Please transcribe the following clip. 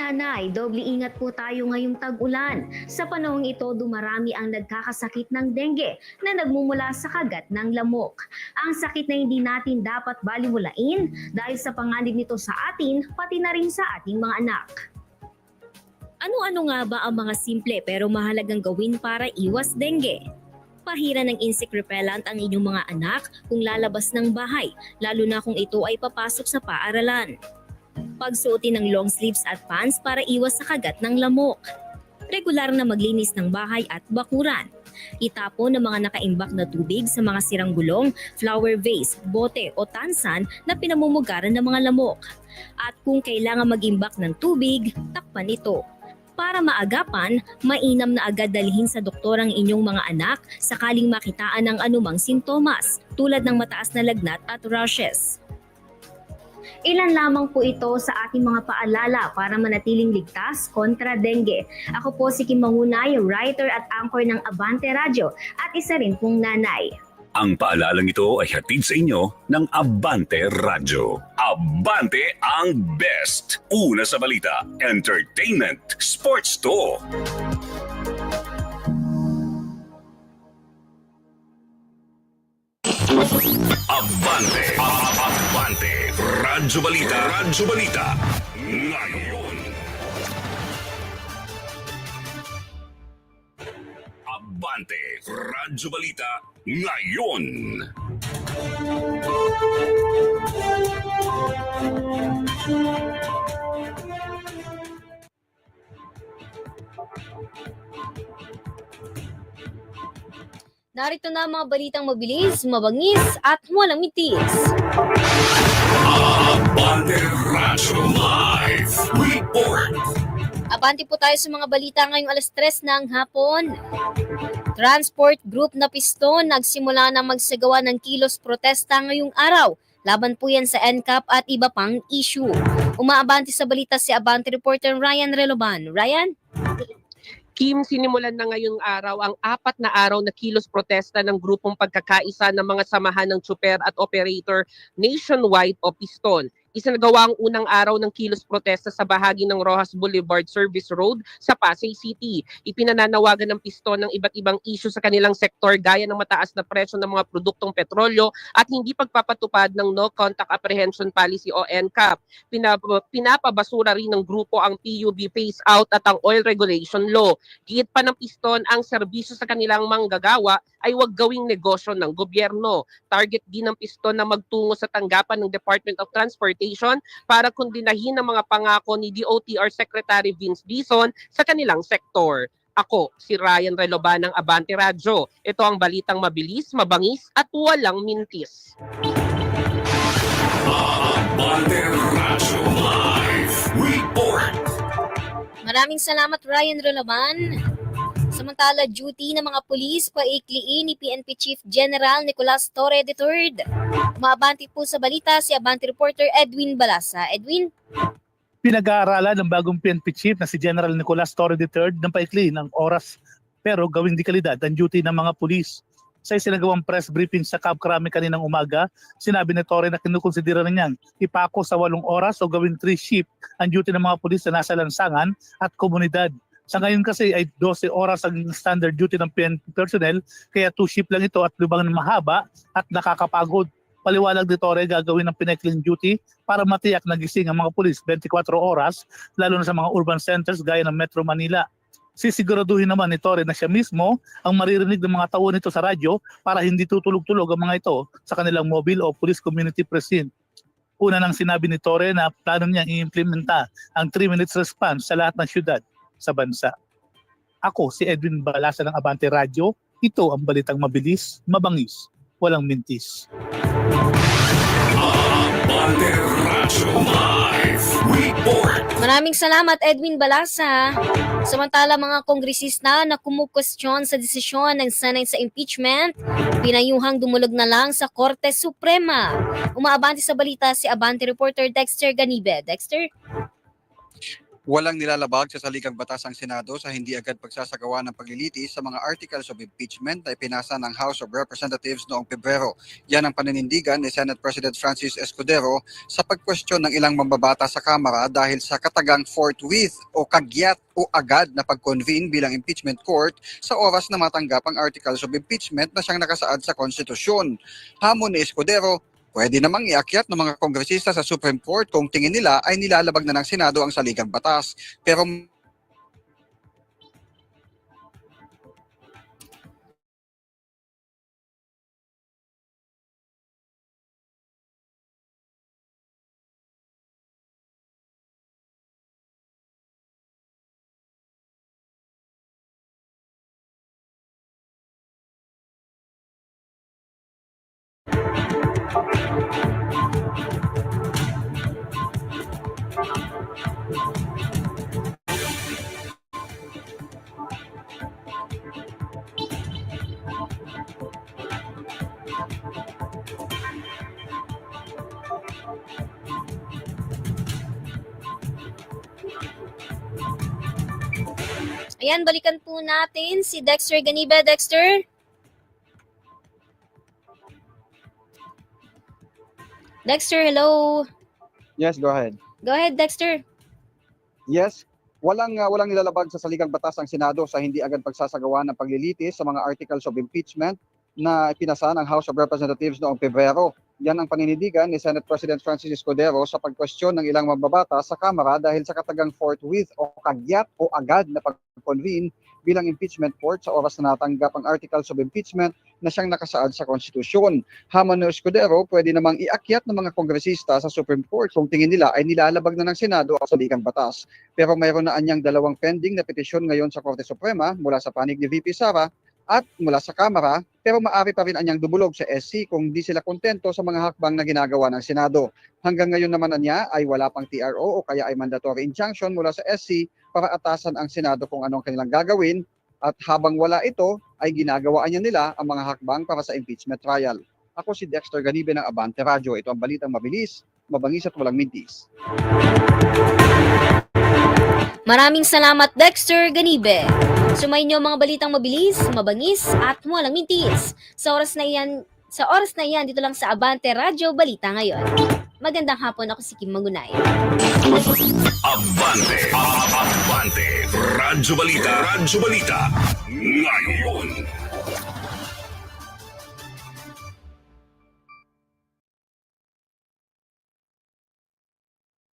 nanay, doble ingat po tayo ngayong tag-ulan. Sa panahong ito, dumarami ang nagkakasakit ng dengue na nagmumula sa kagat ng lamok. Ang sakit na hindi natin dapat baliwalain dahil sa panganib nito sa atin, pati na rin sa ating mga anak. Ano-ano nga ba ang mga simple pero mahalagang gawin para iwas dengue? Pahira ng insect repellent ang inyong mga anak kung lalabas ng bahay, lalo na kung ito ay papasok sa paaralan. Pagsuotin ng long sleeves at pants para iwas sa kagat ng lamok. Regular na maglinis ng bahay at bakuran. Itapon ng mga nakaimbak na tubig sa mga sirang gulong, flower vase, bote o tansan na pinamumugaran ng mga lamok. At kung kailangan mag-imbak ng tubig, takpan ito. Para maagapan, mainam na agad dalhin sa doktor ang inyong mga anak sakaling makitaan ng anumang sintomas tulad ng mataas na lagnat at rashes. Ilan lamang po ito sa ating mga paalala para manatiling ligtas kontra dengue. Ako po si Kim Mangunay, writer at anchor ng Abante Radio at isa rin pong nanay. Ang paalalang ito ay hatid sa inyo ng Abante Radyo. Abante ang best. Una sa balita, entertainment, sports to. Radyo Balita, Radyo Balita. Ngayon. Abante, Radyo Balita, ngayon. Narito na mga balitang mabilis, mabangis at walang mitis. Abante Radyo Live Report. Abante po tayo sa mga balita ngayong alas 3 ng hapon. Transport Group na piston nagsimula na magsagawa ng kilos protesta ngayong araw. Laban po yan sa NCAP at iba pang issue. Umaabante sa balita si Abante reporter Ryan Reloban. Ryan? Kim, sinimulan na ngayong araw ang apat na araw na kilos protesta ng grupong pagkakaisa ng mga samahan ng tsuper at operator nationwide o piston. Isinagawa ang unang araw ng kilos protesta sa bahagi ng Rojas Boulevard Service Road sa Pasay City. Ipinananawagan ng piston ng iba't ibang issue sa kanilang sektor gaya ng mataas na presyo ng mga produktong petrolyo at hindi pagpapatupad ng No Contact Apprehension Policy o NCAP. Pinap- pinapabasura rin ng grupo ang PUB phase out at ang oil regulation law. Giit pa ng piston ang serbisyo sa kanilang manggagawa ay huwag gawing negosyo ng gobyerno. Target din ng piston na magtungo sa tanggapan ng Department of Transportation para kundinahin ang mga pangako ni DOTR Secretary Vince Dizon sa kanilang sektor. Ako, si Ryan Reloban ng Abante Radyo. Ito ang balitang mabilis, mabangis at walang mintis. Abante Radyo Live Report. Maraming salamat Ryan Reloban. Samantala, duty ng mga pulis paikliin ni PNP Chief General Nicolas Torre III. Umaabanti po sa balita si Abante reporter Edwin Balasa. Edwin? pinag-aaralan ng bagong PNP chief na si General Nicolas Torre III ng paikli ng oras pero gawing di kalidad ang duty ng mga pulis. Sa isinagawang press briefing sa Cab Krami kaninang umaga, sinabi ni Torre na kinukonsidera na niyang ipako sa walong oras o gawing three shift ang duty ng mga pulis na nasa lansangan at komunidad. Sa ngayon kasi ay 12 oras ang standard duty ng PNP personnel kaya two shift lang ito at lubang mahaba at nakakapagod. Paliwalag ni Torre gagawin ng pinekling duty para matiyak na gising ang mga pulis 24 oras lalo na sa mga urban centers gaya ng Metro Manila. Sisiguraduhin naman ni Torre na siya mismo ang maririnig ng mga tao nito sa radyo para hindi tutulog-tulog ang mga ito sa kanilang mobile o police community precinct. Una nang sinabi ni Torre na plano niyang i-implementa ang 3 minutes response sa lahat ng syudad sa bansa. Ako si Edwin Balasa ng Abante Radio. Ito ang balitang mabilis, mabangis, walang mintis. Abante Radyo Live Report. Maraming salamat Edwin Balasa. Samantala mga kongresista na kumukwestiyon sa desisyon ng Senate sa impeachment, pinayuhang dumulog na lang sa Korte Suprema. Umaabanti sa balita si Abante reporter Dexter Ganibe. Dexter? Walang nilalabag sa saligang batas ang Senado sa hindi agad pagsasagawa ng paglilitis sa mga articles of impeachment na ipinasa ng House of Representatives noong Pebrero. Yan ang paninindigan ni Senate President Francis Escudero sa pagkwestiyon ng ilang mambabata sa Kamara dahil sa katagang forthwith o kagyat o agad na pag-convene bilang impeachment court sa oras na matanggap ang articles of impeachment na siyang nakasaad sa konstitusyon. Hamon ni Escudero, Pwede namang iakyat ng mga kongresista sa Supreme Court kung tingin nila ay nilalabag na ng Senado ang saligang batas. Pero Ayan, balikan po natin si Dexter Ganibe. Dexter? Dexter, hello. yes, go ahead. Go ahead, Dexter. Yes, walang uh, walang nilalabag sa saligang batas ang Senado sa hindi agad pagsasagawa ng paglilitis sa mga articles of impeachment na pinasa ng House of Representatives noong Pebrero. Yan ang paninindigan ni Senate President Francis Escudero sa pagkwestiyon ng ilang mambabata sa Kamara dahil sa katagang forthwith o kagyat o agad na pag-convene bilang impeachment court sa oras na natanggap ang articles of impeachment na siyang nakasaad sa konstitusyon. Hamon ni Escudero, pwede namang iakyat ng mga kongresista sa Supreme Court kung tingin nila ay nilalabag na ng Senado ang saligang batas. Pero mayroon na anyang dalawang pending na petisyon ngayon sa Korte Suprema mula sa panig ni VP Sara at mula sa Kamara, pero maaari pa rin anyang dumulog sa SC kung di sila kontento sa mga hakbang na ginagawa ng Senado. Hanggang ngayon naman niya ay wala pang TRO o kaya ay mandatory injunction mula sa SC para atasan ang Senado kung anong kanilang gagawin at habang wala ito ay ginagawaan niya nila ang mga hakbang para sa impeachment trial. Ako si Dexter Ganibe ng Abante Radio. Ito ang balitang mabilis, mabangis at walang mintis. Maraming salamat, Dexter Ganibe. Sumayin niyo ang mga balitang mabilis, mabangis, at walang mintis. Sa oras na iyan, sa oras na iyan, dito lang sa Abante Radio Balita ngayon. Magandang hapon, ako si Kim Magunay. Abante. Abante. Radyo Balita. Radyo Balita. Ngayon.